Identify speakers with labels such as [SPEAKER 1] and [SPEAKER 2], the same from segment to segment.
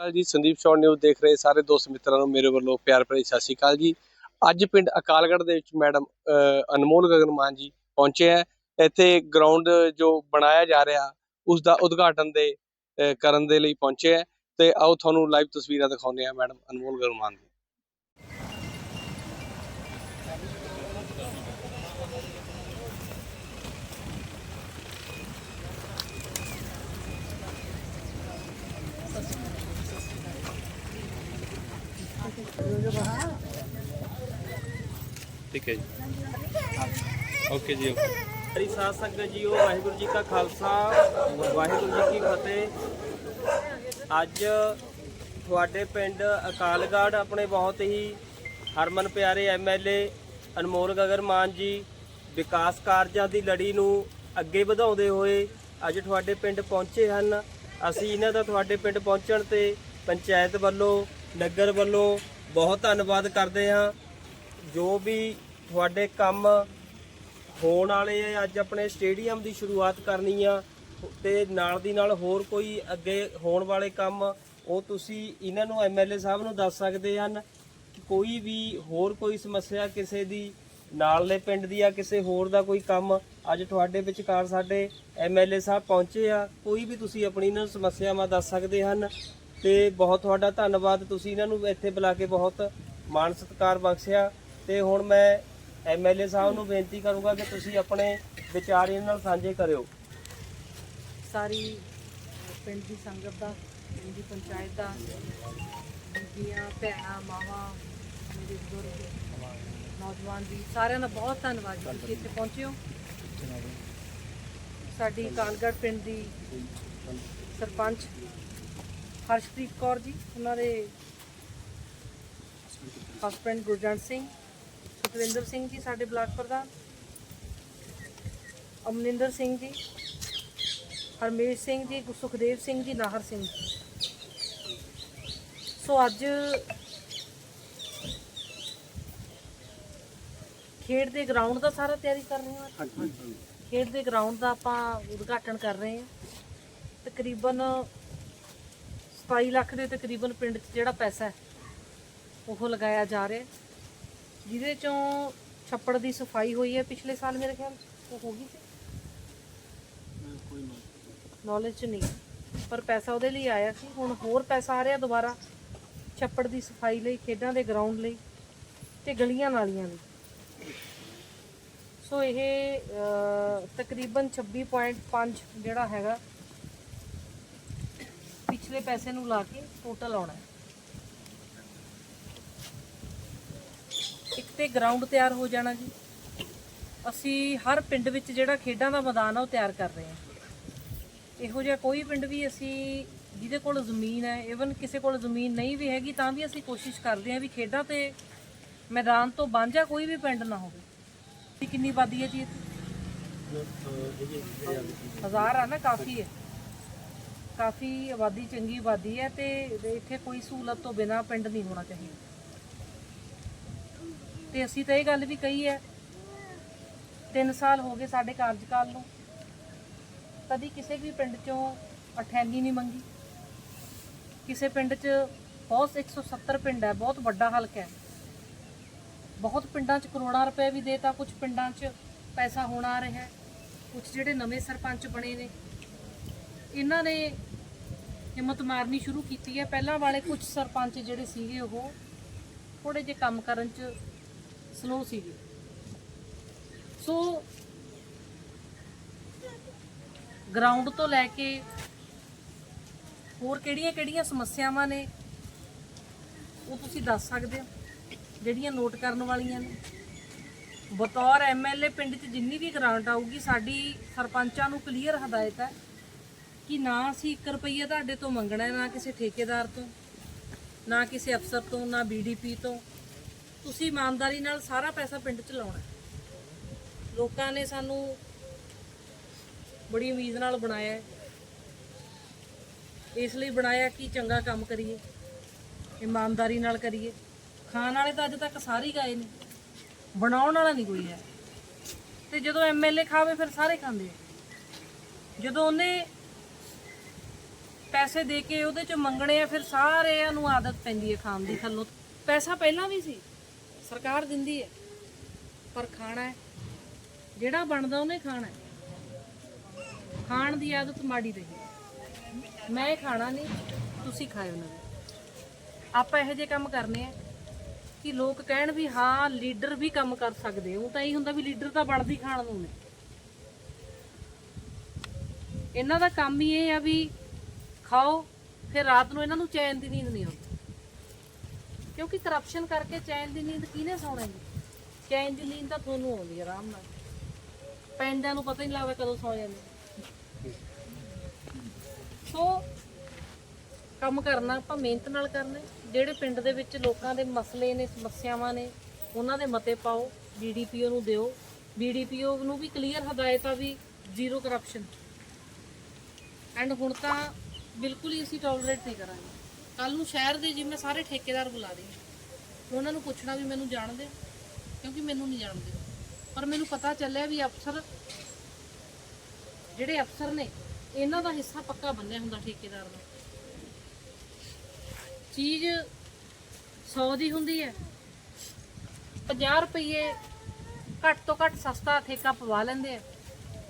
[SPEAKER 1] ਅਕਾਲ ਜੀ ਸੰਦੀਪ ਸ਼ੌਰ ਨਿਊਜ਼ ਦੇਖ ਰਹੇ ਸਾਰੇ ਦੋਸਤ ਮਿੱਤਰਾਂ ਨੂੰ ਮੇਰੇ ਵੱਲੋਂ ਪਿਆਰ ਭਰੀ ਸਤਿ ਸ਼੍ਰੀ ਅਕਾਲ ਜੀ। ਅੱਜ ਪਿੰਡ ਅਕਾਲਗੜ੍ਹ ਦੇ ਵਿੱਚ ਮੈਡਮ ਅਹ, ਅਨਮੋਲ ਗਗਨਮਾਨ ਜੀ ਪਹੁੰਚੇ ਹੈ। ਇੱਥੇ ਗਰਾਊਂਡ ਜੋ ਬਣਾਇਆ ਜਾ ਰਿਹਾ ਉਸ ਦਾ ਉਦਘਾਟਨ ਦੇ ਕਰਨ ਦੇ ਲਈ ਪਹੁੰਚੇ ਹੈ। ਤੇ ਆਓ ਤੁਹਾਨੂੰ ਲਾਈਵ ਤਸਵੀਰਾਂ ਦਿਖਾਉਂਦੇ ਹਾਂ ਮੈਡਮ ਅਨਮੋਲ ਗਗਨ ਮਾਨ ਦੀ। ਠੀਕ ਹੈ ਜੀ। ਓਕੇ ਜੀ, ਓਕੇ।
[SPEAKER 2] ਹਰੀ ਸਾਧ ਸੰਗਤ ਜੀਓ, ਵਾਹਿਗੁਰੂ ਜੀ ਕਾ ਖਾਲਸਾ, ਵਾਹਿਗੁਰੂ ਜੀ ਕੀ ਫਤਿਹ। ਅੱਜ ਤੁਹਾਡੇ ਪਿੰਡ ਅਕਾਲਗੜ੍ਹ ਆਪਣੇ ਬਹੁਤ ਹੀ ਹਰਮਨ ਪਿਆਰੇ ਐਮਐਲਏ ਅਨਮੋਲ ਗਗਨ ਮਾਨ ਜੀ ਵਿਕਾਸ ਕਾਰਜਾਂ ਦੀ ਲੜੀ ਨੂੰ ਅੱਗੇ ਵਧਾਉਂਦੇ ਹੋਏ ਅੱਜ ਤੁਹਾਡੇ ਪਿੰਡ ਪਹੁੰਚੇ ਹਨ। ਅਸੀਂ ਇਹਨਾਂ ਦਾ ਤੁਹਾਡੇ ਪਿੰਡ ਪਹੁੰਚਣ ਤੇ ਪੰਚਾਇਤ ਵੱਲੋਂ, ਨਗਰ ਵੱਲੋਂ ਬਹੁਤ ਧੰਨਵਾਦ ਕਰਦੇ ਹਾਂ। ਜੋ ਵੀ ਤੁਹਾਡੇ ਕੰਮ ਹੋਣ ਵਾਲੇ ਆ, ਅੱਜ ਆਪਣੇ ਸਟੇਡੀਅਮ ਦੀ ਸ਼ੁਰੂਆਤ ਕਰਨੀ ਆ, ਤੇ ਨਾਲ ਦੀ ਨਾਲ ਹੋਰ ਕੋਈ ਅੱਗੇ ਹੋਣ ਵਾਲੇ ਕੰਮ, ਉਹ ਤੁਸੀਂ ਇਹਨਾਂ ਨੂੰ ਐਮਐਲਏ ਸਾਹਿਬ ਨੂੰ ਦੱਸ ਸਕਦੇ ਹਨ ਕਿ ਕੋਈ ਵੀ ਹੋਰ ਕੋਈ ਸਮੱਸਿਆ ਕਿਸੇ ਦੀ ਨਾਲਲੇ ਪਿੰਡ ਦੀ ਆ, ਕਿਸੇ ਹੋਰ ਦਾ ਕੋਈ ਕੰਮ, ਅੱਜ ਤੁਹਾਡੇ ਵਿਚਕਾਰ ਸਾਡੇ ਐਮਐਲਏ ਸਾਹਿਬ ਪਹੁੰਚੇ ਆ। ਕੋਈ ਵੀ ਤੁਸੀਂ ਆਪਣੀ ਇਹਨਾਂ ਸਮੱਸਿਆਵਾਂ ਦੱਸ ਸਕਦੇ ਹਨ। ਤੇ ਬਹੁਤ ਤੁਹਾਡਾ ਧੰਨਵਾਦ। ਤੁਸੀਂ ਇਹਨਾਂ ਨੂੰ ਇੱਥੇ ਬੁਲਾ ਕੇ ਬਹੁਤ ਮਾਣ ਸਤਿਕਾਰ ਬਖਸ਼ਿਆ। ਤੇ ਹੁਣ ਮੈਂ ਐਮਐਲਏ ਸਾਹਿਬ ਨੂੰ ਬੇਨਤੀ ਕਰੂੰਗਾ ਕਿ ਤੁਸੀਂ ਆਪਣੇ ਵਿਚਾਰ ਇਹਨਾਂ ਨਾਲ ਸਾਂਝੇ ਕਰਿਓ।
[SPEAKER 3] ਸਾਰੀ ਪਿੰਡ ਦੀ ਸੰਗਤ ਦਾ, ਪਿੰਡ ਦੀ ਪੰਚਾਇਤ ਦਾ ਬੀਬੀਆਂ ਭੈਣਾਂ, ਮਾਵਾਂ, ਮੇਰੇ ਬਜ਼ੁਰਗ, ਨੌਜਵਾਨ ਜੀ, ਸਾਰਿਆਂ ਦਾ ਬਹੁਤ ਧੰਨਵਾਦ ਜੀ। ਤੁਸੀਂ ਇੱਥੇ ਪਹੁੰਚੇ ਹੋ। ਸਾਡੀ ਕਾਲਗੜ ਪਿੰਡ ਦੀ ਸਰਪੰਚ ਹਰਸ਼ਪ੍ਰੀਤ ਕੌਰ ਜੀ ਉਹਨਾਂ ਦੇ ਹਸਬੈਂਡ ਗੁਰਜੰਟ ਸਿੰਘ ਸੁਖਵਿੰਦਰ ਸਿੰਘ ਜੀ ਸਾਡੇ ਬਲਾਕ ਪ੍ਰਧਾਨ ਅਮਨਿੰਦਰ ਸਿੰਘ ਜੀ ਹਰਮੇਸ਼ ਸਿੰਘ ਜੀ ਸੁਖਦੇਵ ਸਿੰਘ ਜੀ ਨਾਹਰ ਸਿੰਘ ਸੋ ਅੱਜ ਖੇਡ ਦੇ ਗਰਾਊਂਡ ਦਾ ਸਾਰਾ ਤਿਆਰੀ ਕਰ ਰਹੇ ਹਾਂ। ਖੇਡ ਦੇ ਗਰਾਊਂਡ ਦਾ ਆਪਾਂ ਉਦਘਾਟਨ ਕਰ ਰਹੇ ਹਾਂ। ਤਕਰੀਬਨ 27 ਲੱਖ ਦੇ ਤਕਰੀਬਨ ਪਿੰਡ 'ਚ ਜਿਹੜਾ ਪੈਸਾ ਹੈ ਉਹ ਲਗਾਇਆ ਜਾ ਰਿਹਾ ਜਿਹਦੇ ਚੋਂ ਛੱਪੜ ਦੀ ਸਫ਼ਾਈ ਹੋਈ ਹੈ ਪਿਛਲੇ ਸਾਲ ਮੇਰੇ ਖਿਆਲ ਉਹ ਹੋ ਗਈ ਸੀ? ਨੌਲੇਜ ਚ ਨਹੀਂ ਪਰ ਪੈਸਾ ਉਹਦੇ ਲਈ ਆਇਆ ਸੀ। ਹੁਣ ਹੋਰ ਪੈਸਾ ਆ ਰਿਹਾ ਦੁਬਾਰਾ ਛੱਪੜ ਦੀ ਸਫ਼ਾਈ ਲਈ ਖੇਡਾਂ ਦੇ ਗਰਾਊਂਡ ਲਈ ਤੇ ਗਲੀਆਂ ਨਾਲੀਆਂ ਲਈ। ਸੋ ਇਹ ਤਕਰੀਬਨ 26.5 ਜਿਹੜਾ ਹੈਗਾ ਪਿਛਲੇ ਪੈਸੇ ਨੂੰ ਲਾ ਕੇ ਟੋਟਲ ਆਉਣਾ ਹੈ। ਇੱਕ ਤੇ ਗਰਾਊਂਡ ਤਿਆਰ ਹੋ ਜਾਣਾ ਜੀ। ਅਸੀਂ ਹਰ ਪਿੰਡ ਵਿੱਚ ਜਿਹੜਾ ਖੇਡਾਂ ਦਾ ਮੈਦਾਨ ਆ ਉਹ ਤਿਆਰ ਕਰ ਰਹੇ ਹਾਂ। ਇਹੋ ਜਿਹਾ ਕੋਈ ਪਿੰਡ ਵੀ ਅਸੀਂ ਜਿਹਦੇ ਕੋਲ ਜ਼ਮੀਨ ਹੈ ਇਵਨ ਕਿਸੇ ਕੋਲ ਜ਼ਮੀਨ ਨਹੀਂ ਵੀ ਹੈਗੀ, ਤਾਂ ਵੀ ਅਸੀਂ ਕੋਸ਼ਿਸ਼ ਕਰਦੇ ਹਾਂ ਵੀ ਖੇਡਾਂ ਤੇ ਮੈਦਾਨ ਤੋਂ ਵਾਂਝਾ ਕੋਈ ਵੀ ਪਿੰਡ ਨਾ ਹੋਵੇ। ਕਿੰਨੀ ਆਬਾਦੀ ਹੈ ਜੀ ਇੱਥੇ? ਹਜ਼ਾਰ ਆ ਨਾ, ਕਾਫੀ ਹੈ। ਕਾਫੀ ਆਬਾਦੀ, ਚੰਗੀ ਆਬਾਦੀ ਹੈ ਤੇ ਇੱਥੇ ਕੋਈ ਸਹੂਲਤ ਤੋਂ ਬਿਨਾ ਪਿੰਡ ਨਹੀਂ ਹੋਣਾ ਚਾਹੀਦਾ। ਤੇ ਅਸੀਂ ਤਾਂ ਇਹ ਗੱਲ ਵੀ ਕਹੀ ਹੈ 3 ਸਾਲ ਹੋ ਗਏ ਸਾਡੇ ਕਾਰਜਕਾਲ ਨੂੰ, ਕਦੀ ਕਿਸੇ ਵੀ ਪਿੰਡ ਚੋਂ ਅਠੈਲੀ ਨਹੀਂ ਮੰਗੀ। ਕਿਸੇ ਪਿੰਡ 'ਚ ਬਹੁਤ 170 ਪਿੰਡ ਹੈ, ਬਹੁਤ ਵੱਡਾ ਹਲਕਾ ਹੈ। ਬਹੁਤ ਪਿੰਡਾਂ 'ਚ ਕਰੋੜਾਂ ਰੁਪਏ ਵੀ ਦੇਤਾ ਕੁਝ ਪਿੰਡਾਂ 'ਚ ਪੈਸਾ ਹੋਣਾ ਆ ਰਿਹਾ ਹੈ। ਕੁਝ ਜਿਹੜੇ ਨਵੇਂ ਸਰਪੰਚ ਬਣੇ ਨੇ ਇਹਨਾਂ ਨੇ ਹਿੰਮਤ ਮਾਰਨੀ ਸ਼ੁਰੂ ਕੀਤੀ ਹੈ। ਪਹਿਲਾਂ ਵਾਲੇ ਕੁਝ ਸਰਪੰਚ ਜਿਹੜੇ ਸੀਗੇ ਉਹ ਥੋੜੇ ਜਿਹੇ ਕੰਮ ਕਰਨ 'ਚ ਸਲੋ ਸੀਗੇ। ਸੋ ਗਰਾਊਂਡ ਤੋਂ ਲੈ ਕੇ ਹੋਰ ਕਿਹੜੀਆਂ-ਕਿਹੜੀਆਂ ਸਮੱਸਿਆਵਾਂ ਨੇ, ਉਹ ਤੁਸੀਂ ਦੱਸ ਸਕਦੇ ਹੋ, ਜਿਹੜੀਆਂ ਨੋਟ ਕਰਨ ਵਾਲੀਆਂ ਨੇ। ਬਤੌਰ ਐਮਐਲਏ ਪਿੰਡ 'ਚ ਜਿੰਨੀ ਵੀ ਗਰਾਂਟ ਆਊਗੀ, ਸਾਡੀ ਸਰਪੰਚਾਂ ਨੂੰ ਕਲੀਅਰ ਹਦਾਇਤ ਹੈ ਕਿ ਨਾ ਅਸੀਂ 1 ਰੁਪਈਆ ਤੁਹਾਡੇ ਤੋਂ ਮੰਗਣਾ ਨਾ ਕਿਸੇ ਠੇਕੇਦਾਰ ਤੋਂ, ਨਾ ਕਿਸੇ ਅਫਸਰ ਤੋਂ, ਨਾ ਬੀਡੀਪੀ ਤੋਂ। ਤੁਸੀਂ ਇਮਾਨਦਾਰੀ ਨਾਲ ਸਾਰਾ ਪੈਸਾ ਪਿੰਡ 'ਚ ਲਾਉਣਾ ਲੋਕਾਂ ਨੇ ਸਾਨੂੰ ਬੜੀ ਉਮੀਦ ਨਾਲ ਬਣਾਇਆ ਇਸ ਲਈ ਬਣਾਇਆ ਕਿ ਚੰਗਾ ਕੰਮ ਕਰੀਏ, ਇਮਾਨਦਾਰੀ ਨਾਲ ਕਰੀਏ। ਖਾਣ ਵਾਲੇ ਤਾਂ ਅੱਜ ਤੱਕ ਸਾਰੇ ਹੀ ਗਏ ਨੇ। ਬਣਾਉਣ ਵਾਲਾ ਨਹੀਂ ਕੋਈ ਹੈ। ਤੇ ਜਦੋਂ ਐਮਐਲਏ ਖਾਵੇ, ਫਿਰ ਸਾਰੇ ਖਾਂਦੇ ਆ। ਜਦੋਂ ਉਹਨੇ ਪੈਸੇ ਦੇ ਕੇ ਉਹਦੇ ਚ ਮੰਗਣੇ ਆ, ਫਿਰ ਸਾਰਿਆਂ ਨੂੰ ਆਦਤ ਪੈਂਦੀ ਹੈ ਖਾਣ ਦੀ ਥੱਲੋਂ। ਪੈਸਾ ਪਹਿਲਾਂ ਵੀ ਸੀ, ਸਰਕਾਰ ਦਿੰਦੀ ਹੈ, ਪਰ ਖਾਣਾ ਹੈ। ਜਿਹੜਾ ਬਣਦਾ ਉਹਨੇ ਖਾਣਾ ਹੈ। ਖਾਣ ਦੀ ਆਦਤ ਮਾੜੀ ਰਹੀ ਮੈਂ ਖਾਣਾ ਨਹੀਂ, ਤੁਸੀਂ ਖਾਇਓ ਨਾ। ਆਪਾਂ ਇਹੋ ਜਿਹੇ ਕੰਮ ਕਰਨੇ ਆ ਕਿ ਲੋਕ ਕਹਿਣ ਵੀ ਹਾਂ, ਲੀਡਰ ਵੀ ਕੰਮ ਕਰ ਸਕਦੇ ਉਹ ਤਾਂ ਇਹ ਹੁੰਦਾ ਵੀ ਲੀਡਰ ਤਾਂ ਬਣਦੀ ਖਾਣ ਨੂੰ ਨੇ ਇਹਨਾਂ ਦਾ ਕੰਮ ਹੀ ਇਹ ਆ ਵੀ ਖਾਓ ਫਿਰ ਰਾਤ ਨੂੰ ਇਹਨਾਂ ਨੂੰ ਚੈਨ ਦੀ ਨੀਂਦ ਨਹੀਂ ਆਉਂਦੀ। ਕਿਉਂਕਿ ਕਰਪਸ਼ਨ ਕਰਕੇ ਚੈਨ ਦੀ ਨੀਂਦ ਕਿਹਨੇ ਸੌਣਾ? ਜੀ ਚੈਨ ਦੀ ਨੀਂਦ ਤਾਂ ਤੁਹਾਨੂੰ ਆਉਂਦੀ ਹੈ ਆਰਾਮ ਨਾਲ। ਪੈਂਦਿਆਂ ਨੂੰ ਪਤਾ ਹੀ ਨਹੀਂ ਲੱਗਦਾ ਕਦੋਂ ਸੌ ਜਾਂਦੇ। ਸੋ, ਕੰਮ ਕਰਨਾ, ਆਪਾਂ ਮਿਹਨਤ ਨਾਲ ਕਰਨਾ ਜਿਹੜੇ ਪਿੰਡ ਦੇ ਵਿੱਚ ਲੋਕਾਂ ਦੇ ਮਸਲੇ ਨੇ, ਸਮੱਸਿਆਵਾਂ ਨੇ, ਉਹਨਾਂ ਦੇ ਮਤੇ ਪਾਓ ਬੀਡੀਪੀਓ ਨੂੰ ਦਿਓ। ਬੀਡੀਪੀਓ ਨੂੰ ਵੀ ਕਲੀਅਰ ਹਦਾਇਤ ਆ ਵੀ ਜ਼ੀਰੋ ਕਰਪਸ਼ਨ ਐਂਡ ਹੁਣ ਤਾਂ ਬਿਲਕੁਲ ਹੀ ਅਸੀਂ ਟੋਲਰੇਟ ਨਹੀਂ ਕਰਾਂਗੇ। ਕੱਲ ਨੂੰ ਸ਼ਹਿਰ ਦੇ ਜਿਵੇਂ ਸਾਰੇ ਠੇਕੇਦਾਰ ਬੁਲਾ ਰਹੇ ਆ। ਉਹਨਾਂ ਨੂੰ ਪੁੱਛਣਾ ਵੀ ਮੈਨੂੰ ਜਾਣਦੇ ਕਿਉਂਕਿ ਮੈਨੂੰ ਨਹੀਂ ਜਾਣਦੇ। ਪਰ ਮੈਨੂੰ ਪਤਾ ਚੱਲਿਆ ਵੀ ਅਫਸਰ, ਜਿਹੜੇ ਅਫਸਰ ਨੇ, ਇਹਨਾਂ ਦਾ ਹਿੱਸਾ ਪੱਕਾ ਬੰਨਿਆ ਹੁੰਦਾ ਠੇਕੇਦਾਰ ਦਾ। ਚੀਜ਼ 100 ਦੀ ਹੁੰਦੀ ਹੈ। 50 ਰੁਪਏ ਘੱਟ ਤੋਂ ਘੱਟ ਸਸਤਾ ਠੇਕਾ ਪਵਾ ਲੈਂਦੇ ਆ।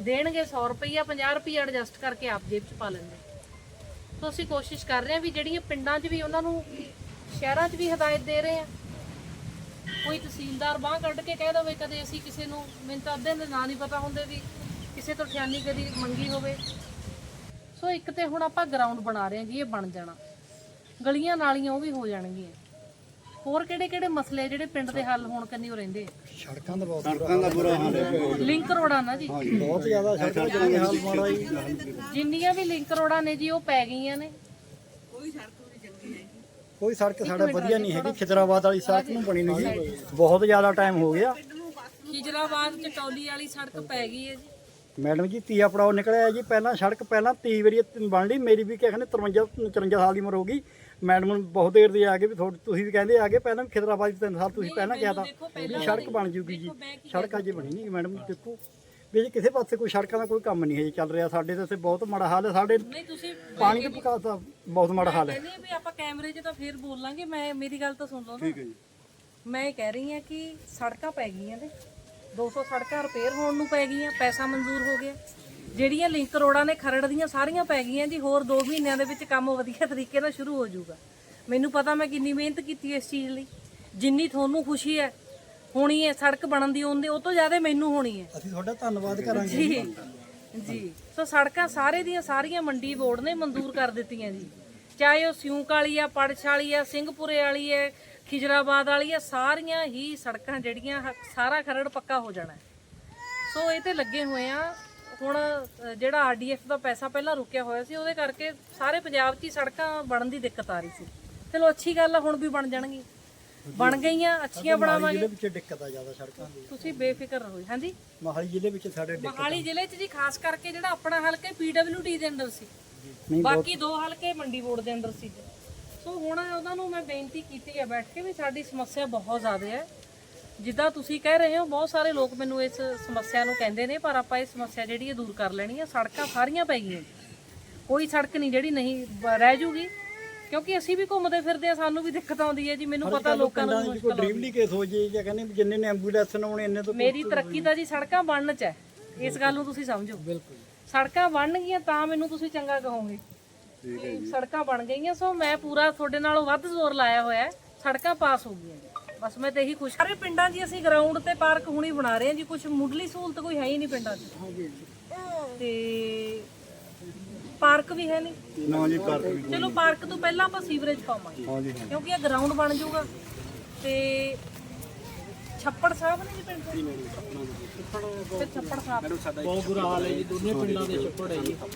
[SPEAKER 3] ਦੇਣਗੇ 100 ਰੁਪਈਆ 50 ਰੁਪਏ ਐਡਜਸਟ ਕਰਕੇ ਆਪ ਜੇਬ 'ਚ ਪਾ ਲੈਂਦੇ ਸੋ ਅਸੀਂ ਕੋਸ਼ਿਸ਼ ਕਰ ਰਹੇ ਹਾਂ ਵੀ ਜਿਹੜੀਆਂ ਪਿੰਡਾਂ 'ਚ ਵੀ ਉਹਨਾਂ ਨੂੰ, ਸ਼ਹਿਰਾਂ 'ਚ ਵੀ ਹਦਾਇਤ ਦੇ ਰਹੇ ਹਾਂ। ਕੋਈ ਤਹਿਸੀਲਦਾਰ ਬਾਹ ਕੱਢ ਕੇ ਕਹਿ ਦਵੇ, ਕਦੇ ਅਸੀਂ ਕਿਸੇ ਨੂੰ ਮੈਨੂੰ ਤਾਂ ਅੱਧੇ ਦੇ ਨਾਂ ਨਹੀਂ ਪਤਾ ਹੁੰਦੇ ਵੀ ਕਿਸੇ ਤੋਂ ਠਿਆਨੀ ਕਦੀ ਮੰਗੀ ਹੋਵੇ। ਸੋ ਇੱਕ ਤੇ ਹੁਣ ਆਪਾਂ ਗਰਾਊਂਡ ਬਣਾ ਰਹੇ ਹਾਂ ਜੀ, ਇਹ ਬਣ ਜਾਣਾ। ਗਲੀਆਂ ਨਾਲੀਆਂ ਉਹ ਵੀ ਹੋ ਜਾਣਗੀਆਂ। ਹੋਰ ਕਿਹੜੇ ਕਿਹੜੇ ਮਸਲੇ ਜਿਹੜੇ ਪਿੰਡ ਦੇ ਹੱਲ ਹੋਣ ਕੰਨੀ ਹੋ ਰਹਿੰਦੇ ਆ?
[SPEAKER 4] ਸੜਕਾਂ ਦਾ ਬਹੁਤ ਸੜਕਾਂ ਦਾ ਬੁਰਾ ਹਾਲ ਹੈ।
[SPEAKER 3] ਲਿੰਕ ਰੋਡਾਂ ਨਾ ਜੀ।
[SPEAKER 4] ਬਹੁਤ ਜ਼ਿਆਦਾ ਸੜਕਾਂ ਦਾ ਹਾਲ ਮਾੜਾ ਜੀ।
[SPEAKER 3] ਜਿੰਨੀਆਂ ਵੀ ਲਿੰਕ ਰੋਡਾਂ ਨੇ ਜੀ ਉਹ ਪੈ ਗਈਆਂ ਨੇ।
[SPEAKER 4] ਕੋਈ ਸੜਕ ਸਾਡਾ ਵਧੀਆ ਨਹੀਂ ਹੈਗੀ ਖਿਦਰਾਬਾਦ ਵਾਲੀ ਸੜਕ ਨੂੰ ਬਣੀ ਨਹੀਂ ਜੀ ਬਹੁਤ ਜ਼ਿਆਦਾ ਟਾਈਮ ਹੋ ਗਿਆ।
[SPEAKER 3] ਖਿਜਰਾਬਾਦ ਚ ਟੌਲੀ ਵਾਲੀ ਸੜਕ ਪੈ ਗਈ ਹੈ ਜੀ।
[SPEAKER 4] ਮੈਡਮ ਜੀ ਤੀਆ ਪੜਾਓ ਨਿਕਲਿਆ ਜੀ। ਪਹਿਲਾਂ ਸੜਕ ਪਹਿਲਾਂ 30 ਵਾਰੀ ਬਣ ਲਈ। ਮੇਰੀ ਵੀ ਕਹਿੰਦੇ 53 54 ਸਾਲ ਦੀ ਉਮਰ ਹੋ ਗਈ। ਮੈਡਮ ਨੂੰ ਬਹੁਤ ਦੇਰ ਦੇ ਆ ਕੇ ਵੀ ਤੁਹਾਡੇ- ਤੁਸੀਂ ਵੀ ਕਹਿੰਦੇ ਆ ਕੇ ਪਹਿਲਾਂ ਵੀ ਖਿਦਰਾਬਾਦ ਚ ਤਿੰਨ ਸਾਲ ਤੁਸੀਂ ਪਹਿਲਾਂ ਕਿਹਾ ਤਾਂ ਵੀ ਸੜਕ ਬਣ ਜੂਗੀ ਜੀ। ਸੜਕ ਅਜੇ ਬਣੀ ਨਹੀਂ ਮੈਡਮ ਦੇਖੋ। ਵੀ ਜੀ ਕਿਸੇ ਪਾਸੇ ਕੋਈ ਸੜਕਾਂ ਦਾ ਕੋਈ ਕੰਮ ਨਹੀਂ ਹੈ ਜੀ ਚੱਲ ਰਿਹਾ ਸਾਡੇ ਤੇ ਇੱਥੇ ਬਹੁਤ ਮਾੜਾ ਹਾਲ ਹੈ ਸਾਡੇ
[SPEAKER 3] ਨਹੀਂ ਤੁਸੀਂ
[SPEAKER 4] ਪਾਣੀ ਦੇ ਵਿਕਾਸ ਦਾ ਬਹੁਤ ਮਾੜਾ ਹਾਲ ਹੈ।
[SPEAKER 3] ਕਹਿੰਦੀ ਵੀ ਆਪਾਂ ਕੈਮਰੇ 'ਚ ਤਾਂ ਫੇਰ ਬੋਲਾਂਗੇ ਮੈਂ ਮੇਰੀ ਗੱਲ ਤਾਂ ਸੁਣ ਲਓ ਨਾ। ਠੀਕ ਹੈ ਜੀ। ਮੈਂ ਇਹ ਕਹਿ ਰਹੀ ਹਾਂ ਕਿ ਸੜਕਾਂ ਪੈ ਗਈਆਂ ਨੇ। 200 ਸੜਕਾਂ ਰਿਪੇਅਰ ਹੋਣ ਨੂੰ ਪੈ ਗਈਆਂ ਪੈਸਾ ਮਨਜ਼ੂਰ ਹੋ ਗਿਆ। ਜਿਹੜੀਆਂ ਲਿੰਕ ਰੋਡਾਂ ਨੇ ਖਰੜ ਦੀਆਂ ਸਾਰੀਆਂ ਪੈ ਗਈਆਂ ਜੀ ਹੋਰ 2 ਮਹੀਨਿਆਂ ਦੇ ਵਿੱਚ ਕੰਮ ਵਧੀਆ ਤਰੀਕੇ ਨਾਲ ਸ਼ੁਰੂ ਹੋ ਜਾਊਗਾ। ਮੈਨੂੰ ਪਤਾ ਮੈਂ ਕਿੰਨੀ ਮਿਹਨਤ ਕੀਤੀ ਇਸ ਚੀਜ਼ ਲਈ। ਜਿੰਨੀ ਤੁਹਾਨੂੰ ਖੁਸ਼ੀ ਹੈ ਹੋਣੀ ਹੈ ਸੜਕ ਬਣਨ ਦੀ ਉਹਦੇ ਉਹ ਤੋਂ ਜ਼ਿਆਦਾ ਮੈਨੂੰ ਹੋਣੀ ਹੈ।
[SPEAKER 4] ਅਸੀਂ ਤੁਹਾਡਾ ਧੰਨਵਾਦ ਕਰਾਂਗੇ।
[SPEAKER 3] ਜੀ। ਜੀ ਸੋ ਸੜਕਾਂ ਸਾਰੇ ਦੀਆਂ ਸਾਰੀਆਂ ਮੰਡੀ ਬੋਰਡ ਨੇ ਮਨਜ਼ੂਰ ਕਰ ਦਿੱਤੀਆਂ ਜੀ। ਚਾਹੇ ਉਹ ਸਿਉਂਕ ਵਾਲੀ ਆ ਪੜਛ ਵਾਲੀ ਆ ਸਿੰਘਪੁਰੇ ਵਾਲੀ ਹੈ ਖਿਜਰਾਬਾਦ ਵਾਲੀ ਆ ਸਾਰੀਆਂ ਹੀ ਸੜਕਾਂ ਜਿਹੜੀਆਂ ਸਾਰਾ ਖਰੜ ਪੱਕਾ ਹੋ ਜਾਣਾ। ਸੋ ਇਹ ਤੇ ਲੱਗੇ ਹੋਏ ਆ ਹੁਣ ਜਿਹੜਾ ਆਰਡੀਐਫ ਦਾ ਪੈਸਾ ਪਹਿਲਾਂ ਰੁਕਿਆ ਹੋਇਆ ਸੀ ਉਹਦੇ ਕਰਕੇ ਸਾਰੇ ਪੰਜਾਬ 'ਚ ਹੀ ਸੜਕਾਂ ਬਣਨ ਦੀ ਦਿੱਕਤ ਆ ਰਹੀ ਸੀ। ਚਲੋ ਅੱਛੀ ਗੱਲ ਆ ਹੁਣ ਵੀ ਬਣ ਜਾਣਗੀਆਂ। ਬਣ ਗਈਆਂ ਅੱਛੀਆਂ ਬਣਾਵਾਂਗੇ
[SPEAKER 4] ਜ਼ਿਲ੍ਹੇ ਵਿੱਚ ਦਿੱਕਤ ਆ ਜ਼ਿਆਦਾ ਸੜਕਾਂ ਦੀ।
[SPEAKER 3] ਤੁਸੀਂ ਬੇਫਿਕਰ ਰਹੋ ਹਾਂਜੀ?
[SPEAKER 4] ਮੋਹਾਲੀ ਜ਼ਿਲ੍ਹੇ ਵਿੱਚ ਸਾਡੇ ਦਿੱਕਤ
[SPEAKER 3] ਮੋਹਾਲੀ ਜ਼ਿਲ੍ਹੇ 'ਚ ਜੀ ਖਾਸ ਕਰਕੇ ਜਿਹੜਾ ਆਪਣਾ ਹਲਕਾ ਪੀਡਬਲਯੂਡੀ ਦੇ ਅੰਦਰ ਸੀ। ਬਾਕੀ ਦੋ ਹਲਕੇ ਮੰਡੀ ਬੋਰਡ ਦੇ ਅੰਦਰ ਸੀ। ਸੋ ਹੁਣ ਉਹਨਾਂ ਨੂੰ ਮੈਂ ਬੇਨਤੀ ਕੀਤੀ ਹੈ ਬੈਠ ਕੇ ਵੀ ਸਾਡੀ ਸਮੱਸਿਆ ਬਹੁਤ ਜ਼ਿਆਦਾ ਹੈ। ਜਿੱਦਾਂ ਤੁਸੀਂ ਕਹਿ ਰਹੇ ਹੋ ਬਹੁਤ ਸਾਰੇ ਲੋਕ ਮੈਨੂੰ ਇਸ ਸਮੱਸਿਆ ਨੂੰ ਕਹਿੰਦੇ ਨੇ ਪਰ ਆਪਾਂ ਇਹ ਸਮੱਸਿਆ ਜਿਹੜੀ ਹੈ ਦੂਰ ਕਰ ਲੈਣੀ ਹੈ ਸੜਕਾਂ ਸਾਰੀਆਂ ਪੈ ਗਈਆਂ। ਕੋਈ ਸੜਕ ਨਹੀਂ ਜਿਹੜੀ ਨਹੀਂ ਰਹਿ ਜੂਗੀ ਕਿਉਂਕਿ ਅਸੀਂ ਵੀ ਘੁੰਮਦੇ ਫਿਰਦੇ ਆ ਸਾਨੂੰ ਵੀ ਦਿੱਕਤ ਆਉਂਦੀ ਹੈ ਜੀ ਮੈਨੂੰ ਪਤਾ ਲੋਕਾਂ ਨੂੰ ਮੁਸ਼ਕਲ ਆਉਂਦੀ ਹੈ।
[SPEAKER 4] ਡ੍ਰੀਮ ਦੀ ਕੇਸ ਹੋ ਜੇ ਜਾਂ ਕਹਿੰਦੇ ਜਿੰਨੇ ਨੇ ਐਂਬੂਲੈਂਸ ਆਉਣੇ ਇੰਨੇ ਤੋਂ
[SPEAKER 3] ਮੇਰੀ ਤਰੱਕੀ ਤਾਂ ਜੀ ਸੜਕਾਂ ਬਣਨ ਚ ਹੈ ਇਸ ਗੱਲ ਨੂੰ ਤੁਸੀਂ ਸਮਝੋ। ਬਿਲਕੁਲ। ਸੜਕਾਂ ਬਣਨਗੀਆਂ ਤਾਂ ਮੈਨੂੰ ਤੁਸੀਂ ਚੰਗਾ ਕਹੋਗੇ। ਸੜਕਾਂ ਬਣ ਗਈਆਂ ਸੋ ਮੈਂ ਪੂਰਾ ਤੁਹਾਡੇ ਨਾਲੋਂ ਵੱਧ ਜ਼ੋਰ ਲਾਇਆ ਹੋਇਆ ਹੈ ਸੜਕਾਂ ਪਾਸ ਹੋ ਗਈਆਂ ਜੀ ਬਸ ਮੈਂ ਤੇ ਇਹੀ ਖੁਸ਼ ਸਾਰੇ ਪਿੰਡਾਂ 'ਚ ਅਸੀਂ ਗਰਾਊਂਡ ਤੇ ਪਾਰਕ ਹੁਣੀ ਬਣਾ ਰਹੇ ਹਾਂ ਜੀ ਕੁਝ ਮੁੱਢਲੀ ਸਹੂਲਤ ਕੋਈ ਹੈ ਹੀ ਨਹੀਂ ਪਿੰਡਾਂ 'ਚ ਤੇ ਪਾਰਕ ਵੀ ਹੈ ਨਹੀਂ।
[SPEAKER 4] ਨਾ ਜੀ ਪਾਰਕ ਵੀ
[SPEAKER 3] ਚਲੋ ਪਾਰਕ ਤੋਂ ਪਹਿਲਾਂ ਆਪਾਂ ਸੀਵਰੇਜ ਪਾਵਾਂਗੇ।
[SPEAKER 4] ਹਾਂਜੀ
[SPEAKER 3] ਕਿਉਂਕਿ ਇਹ ਗਰਾਊਂਡ ਬਣ ਜਾਊਗਾ। ਤੇ ਛੱਪੜ ਸਾਹਿਬ ਨੇ ਜੀ ਪਿੰਡ ਦੇ ਤੇ ਛੱਪੜ ਸਾਹਿਬ।
[SPEAKER 5] ਬਹੁਤ ਬੁਰਾ ਹਾਲ ਹੈ ਜੀ ਦੋਨੇ ਪਿੰਡਾਂ ਦੇ ਛੱਪੜ ਹੈ ਜੀ।
[SPEAKER 1] ਘੱਟੋ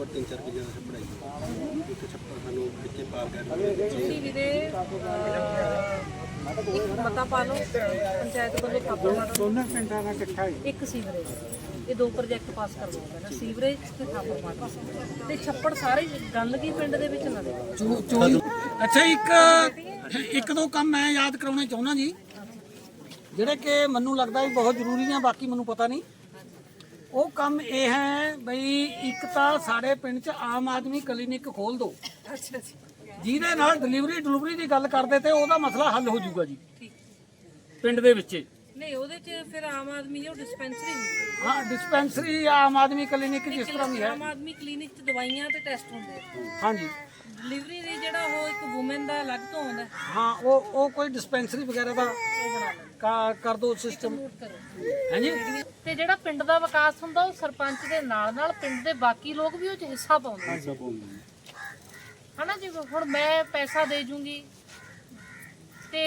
[SPEAKER 1] ਘੱਟ ਤਿੰਨ ਚਾਰ ਕਿੱਲੇ ਦਾ ਛੱਪੜ ਹੈ ਜੀ। ਇੱਕ ਛੱਪੜ ਸਾਨੂੰ ਵਿੱਚੇ ਪਾਰ ਕਰ
[SPEAKER 3] ਤੁਸੀਂ ਵੀਰੇ ਇੱਕ ਮਤਾ ਪਾ ਲਓ। ਪੰਚਾਇਤ ਵੱਲੋਂ ਥਾਪਾ ਮਾਰੋ।
[SPEAKER 4] ਦੋਨੇ ਪਿੰਡਾਂ ਦਾ ਇਕੱਠਾ ਹੀ।
[SPEAKER 3] ਇੱਕ ਸੀਵਰੇਜ। ਇਹ ਦੋ ਪ੍ਰੋਜੈਕਟ ਪਾਸ ਕਰਵਾਓ ਪਹਿਲਾਂ ਸੀਵਰੇਜ ਤੇ ਤੇ ਛੱਪੜ ਸਾਰੇ ਗੰਦਗੀ ਪਿੰਡ ਦੇ ਵਿੱਚ ਨਾ ਦੇ।
[SPEAKER 5] ਅੱਛਾ ਇੱਕ ਇੱਕ ਦੋ ਕੰਮ ਮੈਂ ਯਾਦ ਕਰਾਉਣੇ ਚਾਹੁੰਦਾ ਜੀ। ਜਿਹੜੇ ਕਿ ਮੈਨੂੰ ਲੱਗਦਾ ਵੀ ਬਹੁਤ ਜ਼ਰੂਰੀ ਆ ਬਾਕੀ ਮੈਨੂੰ ਪਤਾ ਨਹੀਂ। ਉਹ ਕੰਮ ਇਹ ਹੈ ਬਈ ਇੱਕ ਤਾਂ ਸਾਡੇ ਪਿੰਡ 'ਚ ਆਮ ਆਦਮੀ ਕਲੀਨਿਕ ਖੋਲ ਦਿਓ
[SPEAKER 3] ਅੱਛਾ ਜੀ
[SPEAKER 5] ਜਿਹਦੇ ਨਾਲ ਡਿਲੀਵਰੀ ਡਿਲੀਵਰੀ ਦੀ ਗੱਲ ਕਰਦੇ ਤੇ ਉਹਦਾ ਮਸਲਾ ਹੱਲ ਹੋ ਜਾਊਗਾ ਜੀ। ਪਿੰਡ ਦੇ ਵਿੱਚ।
[SPEAKER 3] ਨਹੀਂ ਉਹਦੇ ਚ ਫਿਰ ਆਮ ਆਦਮੀ ਜੋ ਡਿਸਪੈਂਸਰੀ ਹੁੰਦੀ ਹੈ।
[SPEAKER 5] ਡਿਸਪੈਂਸਰੀ ਆਮ ਆਦਮੀ ਕਲੀਨਿਕ ਜਿਸ ਤਰ੍ਹਾਂ ਵੀ ਹੈ।
[SPEAKER 3] ਆਮ ਆਦਮੀ ਕਲੀਨਿਕ ਚ ਦਵਾਈਆਂ ਤੇ ਟੈਸਟ ਹੁੰਦੇ
[SPEAKER 5] ਹਾਂਜੀ।
[SPEAKER 3] ਡਿਲੀਵਰੀ ਦੀ ਜਿਹੜਾ ਉਹ ਇੱਕ ਔਮਨ ਦਾ ਅਲੱਗ ਤੋਂ ਆਉਂਦਾ। ਹੈ,
[SPEAKER 5] ਉਹ ਉਹ ਕੋਈ ਡਿਸਪੈਂਸਰੀ ਵਗੈਰਾ ਦਾ ਕਾ- ਕਰ ਦੋ ਸਿਸਟਮ ਹਾਂਜੀ?
[SPEAKER 3] ਤੇ ਜਿਹੜਾ ਪਿੰਡ ਦਾ ਵਿਕਾਸ ਹੁੰਦਾ ਉਹ ਸਰਪੰਚ ਦੇ ਨਾਲ ਨਾਲ ਪਿੰਡ ਦੇ ਬਾਕੀ ਲੋਕ ਵੀ ਉਹ ਚ ਹਿੱਸਾ ਪਾਉਂਦੇ ਨੇ। ਹਨਾ ਜੀ ਹੁਣ ਮੈਂ ਪੈਸਾ ਦੇ ਜੂੰਗੀ ਤੇ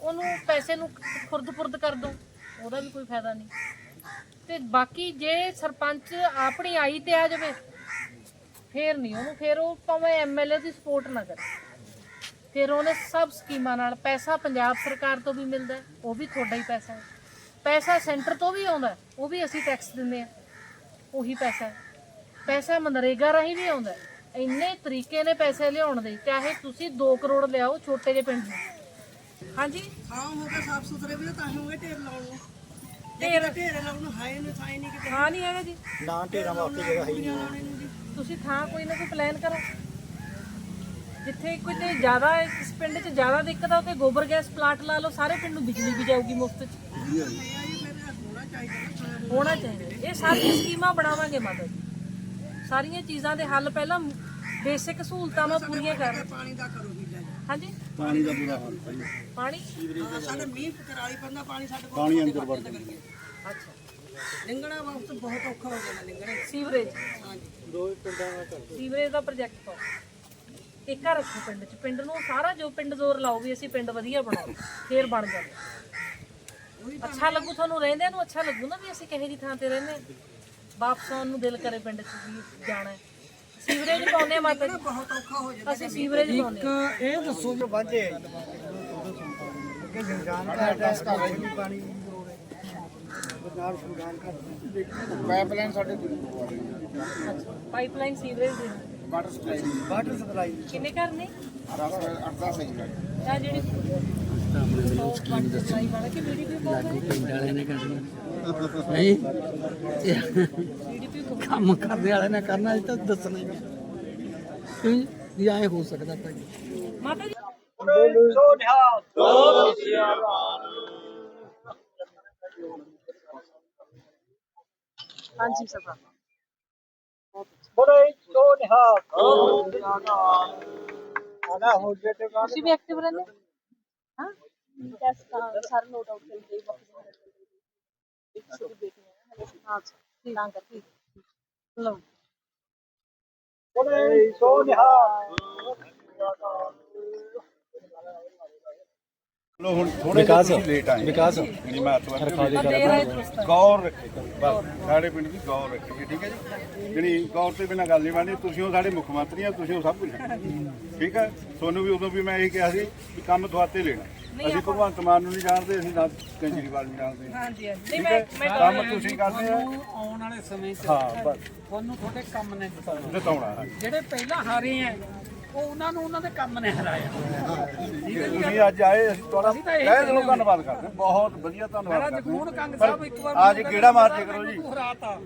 [SPEAKER 3] ਉਹਨੂੰ ਪੈਸੇ ਨੂੰ ਖੁਰਦ-ਫੁਰਦ ਕਰ ਦੋ ਉਹਦਾ ਵੀ ਕੋਈ ਫਾਇਦਾ ਨਹੀਂ। ਤੇ ਬਾਕੀ ਜੇ ਸਰਪੰਚ ਆਪਣੀ ਆਈ ਤੇ ਆ ਜਾਵੇ ਫੇਰ ਨਹੀਂ ਉਹਨੂੰ, ਫੇਰ ਉਹ ਭਾਵੇਂ ਐਮਐਲਏ ਦੀ ਸਪੋਰਟ ਨਾ ਕਰੇ। ਫਿਰ ਉਹਨੇ ਸਭ ਸਕੀਮਾਂ ਨਾਲ ਪੈਸਾ ਪੰਜਾਬ ਸਰਕਾਰ ਤੋਂ ਵੀ ਮਿਲਦਾ ਉਹ ਵੀ ਤੁਹਾਡਾ ਹੀ ਪੈਸਾ ਹੈ। ਪੈਸਾ ਸੈਂਟਰ ਤੋਂ ਵੀ ਆਉਂਦਾ ਉਹ ਵੀ ਅਸੀਂ ਟੈਕਸ ਦਿੰਦੇ ਆ ਉਹੀ ਪੈਸਾ ਪੈਸਾ ਮਨਰੇਗਾ ਰਾਹੀਂ ਵੀ ਆਉਂਦਾ ਇੰਨੇ ਤਰੀਕੇ ਨੇ ਪੈਸੇ ਲਿਆਉਣ ਦੇ, ਚਾਹੇ ਤੁਸੀਂ 2 ਕਰੋੜ ਲਿਆਓ ਛੋਟੇ ਜਿਹੇ ਪਿੰਡ ਨੂੰ। ਹਾਂਜੀ?
[SPEAKER 6] ਹਾਂ ਹੋਗਾ ਸਾਫ਼ ਸੁਥਰੇ ਵੀ ਤਾਂ ਹੀ ਹੋਗੇ ਢੇਰ ਲਾਉਣ ਨੂੰ
[SPEAKER 3] ਢੇਰ।
[SPEAKER 6] ਢੇਰ ਲਾਉਣ ਨੂੰ ਹਾਏ ਨੇ ਥਾਏ ਨਹੀਂ ਕਿਤੇ।
[SPEAKER 3] ਥਾਂ ਨਹੀਂ ਹੈਗਾ ਜੀ।
[SPEAKER 4] ਨਾ ਢੇਰਾਂ ਵਾਸਤੇ ਜਗ੍ਹਾ ਹੈ ਹੀ ਨਹੀਂ।
[SPEAKER 6] ਲਾਉਣੇ ਨੂੰ ਜੀ।
[SPEAKER 3] ਤੁਸੀਂ ਥਾਂ ਕੋਈ ਨਾ ਕੋਈ ਪਲਾਨ ਕਰੋ। ਜਿੱਥੇ ਕੋਈ ਤੇ ਜ਼ਿਆਦਾ ਹੈ, ਇਸ ਪਿੰਡ 'ਚ ਜ਼ਿਆਦਾ ਦਿੱਕਤ ਆ ਉੱਥੇ ਗੋਬਰ ਗੈਸ ਪਲਾਂਟ ਲਾ ਲਓ ਸਾਰੇ ਪਿੰਡ ਨੂੰ ਬਿਜਲੀ ਵੀ ਜਾਊਗੀ ਮੁਫਤ 'ਚ।
[SPEAKER 6] ਹੋਣਾ ਚਾਹੀਦਾ
[SPEAKER 3] ਹੋਣਾ ਇਹ ਸਾਰੀਆਂ ਸਕੀਮਾਂ ਬਣਾਵਾਂਗੇ ਮਾਤਾ ਜੀ। ਸਾਰੀਆਂ ਚੀਜ਼ਾਂ ਦੇ ਹੱਲ ਪਹਿਲਾਂ ਬੇਸਿਕ ਸਹੂਲਤਾਂ ਮੈਂ ਪੂਰੀਆਂ ਕਰ
[SPEAKER 6] ਪਾਣੀ ਦਾ ਕਰੋ ਵੀ ਲੈ
[SPEAKER 3] ਹਾਂਜੀ?
[SPEAKER 4] ਪਾਣੀ ਦਾ ਬੁਰਾ ਹਾਲ
[SPEAKER 3] ਪਾਣੀ?
[SPEAKER 6] ਹਾਂ, ਸਾਡੇ ਮੀਂਹ ਕਰਾਲੀ ਪੈਂਦਾ ਪਾਣੀ ਸਾਡੇ ਕੋਲ
[SPEAKER 4] ਪਾਣੀ ਅੰਦਰ ਵੜ
[SPEAKER 3] ਅੱਛਾ।
[SPEAKER 6] ਲਿੰਗਣਾ ਵਾਸਤੇ ਬਹੁਤ ਔਖਾ ਹੋ ਜਾਣਾ ਲਿੰਗਣੇ
[SPEAKER 3] ਸੀਵਰੇਜ?
[SPEAKER 6] ਹਾਂਜੀ।
[SPEAKER 4] ਦੋ ਪਿੰਡਾਂ ਦਾ ਘਰ।
[SPEAKER 3] ਸੀਵਰੇਜ ਦਾ ਪ੍ਰੋਜੈਕਟ ਪਾਓ ਇੱਕ ਆ ਰੱਖੋ ਪਿੰਡ 'ਚ। ਪਿੰਡ ਨੂੰ ਸਾਰਾ ਜੋ ਪਿੰਡ ਜ਼ੋਰ ਲਾਓ ਵੀ ਅਸੀਂ ਪਿੰਡ ਵਧੀਆ ਬਣਾਓ ਫੇਰ ਬਣ ਜਾਵੇ ਅੱਛਾ ਲੱਗੂ ਤੁਹਾਨੂੰ ਰਹਿੰਦਿਆਂ ਨੂੰ ਅੱਛਾ ਲੱਗੂ ਨਾ ਵੀ ਅਸੀਂ ਕਿਹੇ ਜੀ ਥਾਂ ਤੇ ਰਹਿੰਦੇ ਹਾਂ। ਵਾਪਸ ਆਉਣ ਨੂੰ ਦਿਲ ਕਰੇ ਪਿੰਡ 'ਚ ਵੀ ਜਾਣਾ ਹੈ। ਸੀਵਰੇਜ ਪਾਉਂਦੇ ਆ ਮਾਤਾ ਜੀ।
[SPEAKER 6] ਬਹੁਤ ਔਖਾ ਹੋ ਜਾਣਾ
[SPEAKER 3] ਅਸੀਂ ਸੀਵਰੇਜ ਪਾਉਂਦੇ ਹਾਂ
[SPEAKER 5] ਇੱਕ ਇਹ ਦੱਸੋ ਜੀ
[SPEAKER 4] ਵਾਂਝੇ ਕਿ ਜੰਗਾਨ ਦਾ ਐਡਰੈਸ ਕਰ ਰਹੀ ਪਾਣੀ ਬਜ਼ਾਰ ਸ਼ੁਗਾਨ ਕਰ
[SPEAKER 7] ਪਾਈਪਲਾਈਨ ਸਾਡੇ
[SPEAKER 3] ਪਾਈਪਲਾਈਨ ਸੀਵਰੇਜ ਦੀ।
[SPEAKER 7] ਵਾਟਰ ਸਪਲਾਈ ਦੀ।
[SPEAKER 4] ਵਾਟਰ ਸਪਲਾਈ
[SPEAKER 3] ਕਿੰਨੇ ਘਰ ਨੇ?
[SPEAKER 7] ਰਸ 8 10 ਹੈ।
[SPEAKER 3] ਆ ਜਿਹੜੀ ਸਪਲਾਈ ਵਾਲਾ ਕਿ ਬੀਡੀਪੀ ਪਾਉਂਦੇ
[SPEAKER 5] ਨਹੀਂ
[SPEAKER 3] ਬੀਡੀਪੀ ਨਹੀਂ।
[SPEAKER 5] ਕੰਮ ਕਰਦੇ ਵਾਲੇ ਨੇ ਕਰਨਾ, ਇਹ ਤਾਂ ਦੱਸਣਾ ਹੀ ਹੈ ਜੀ ਆਏ ਹੋ ਸਕਦਾ ਭਾਈ
[SPEAKER 3] ਮਾਤਾ ਜੀ ਸੋ
[SPEAKER 8] ਨਿਹਾਲ ਸੋ ਹਾਂਜੀ, ਸਭਾ। ਬੋਲੇ ਸੋ ਨਿਹਾਲ ਸੋ ਨਿਹਾਲ ਆਣਾ ਹੋ? ਜੇ
[SPEAKER 3] ਤੇ
[SPEAKER 7] ਤੁਸੀਂ ਵੀ ਐਕਟਿਵ ਰਹਿੰਦੇ ਹਾਂ ਟੈਸਟ ਸਰ।
[SPEAKER 3] ਨੋਟ ਆਊਟ ਕਰਕੇ ਬਾਕੀ
[SPEAKER 7] ਗੌਰ ਸਾਡੇ ਪਿੰਡ ਦੀ ਗੌਰ ਰੱਖੀ ਠੀਕ ਹੈ ਜੀ? ਗੌਰ ਤੇ ਬਿਨਾ ਗੱਲ ਨਹੀਂ ਬਣਦੀ ਤੁਸੀਂ ਹੋ ਸਾਡੇ ਮੁੱਖ ਮੰਤਰੀ ਆ ਤੁਸੀਂ ਹੋ ਸਭ ਕੁਝ। ਠੀਕ ਹੈ? ਤੁਹਾਨੂੰ ਵੀ ਉਦੋਂ ਵੀ ਮੈਂ ਇਹੀ ਕਿਹਾ ਸੀ ਕਿ ਕੰਮ ਤੁਹਾਤੇ ਲੈਣਾ। ਅਸੀਂ ਭਗਵੰਤ ਮਾਨ ਨੂੰ ਨਹੀਂ ਜਾਣਦੇ ਅਸੀਂ ਨਾ ਕੇਜਰੀਵਾਲ ਨੂੰ ਜਾਣਦੇ।
[SPEAKER 3] ਹਾਂਜੀ ਹਾਂਜੀ। ਨਹੀਂ ਮੈਂ ਮੈਂ
[SPEAKER 7] ਕੰਮ ਤੁਸੀਂ ਕਰਦੇ ਆ
[SPEAKER 5] ਤੁਹਾਨੂੰ ਆਉਣ ਵਾਲੇ ਸਮੇਂ 'ਚ
[SPEAKER 7] ਹਾਂ ਬਸ।
[SPEAKER 5] ਤੁਹਾਨੂੰ ਤੁਹਾਡੇ ਕੰਮ ਨੇ
[SPEAKER 7] ਹੈ
[SPEAKER 5] ਜਿਹੜੇ ਪਹਿਲਾਂ ਹਾਰੇ ਆ ਉਹ ਉਹਨਾਂ ਨੂੰ ਉਹਨਾਂ ਦੇ ਕੰਮ ਨੇ ਹਰਾਇਆ। ਠੀਕ ਹੈ ਜੀ?
[SPEAKER 7] ਤੁਸੀਂ ਅੱਜ ਆਏ ਅਸੀਂ ਤੁਹਾਡਾ
[SPEAKER 5] ਅਸੀਂ ਤਾਂ ਇਹੀ
[SPEAKER 7] ਤਹਿ ਦਿਲੋਂ ਧੰਨਵਾਦ ਕਰਦੇ ਹਾਂ। ਬਹੁਤ ਵਧੀਆ ਧੰਨਵਾਦ
[SPEAKER 5] ਮੇਰਾ
[SPEAKER 7] ਕਰਦੇ
[SPEAKER 5] ਜਗਮੋਹਨ
[SPEAKER 7] ਹਾਂ।
[SPEAKER 5] ਕੰਗ ਸਾਹਿਬ ਇੱਕ ਵਾਰ
[SPEAKER 7] ਅੱਜ ਗੇੜਾ ਮਾਰ ਕੇ ਕਰੋ ਜੀ?
[SPEAKER 5] ਮੈਨੂੰ ਹਰਾਤਾ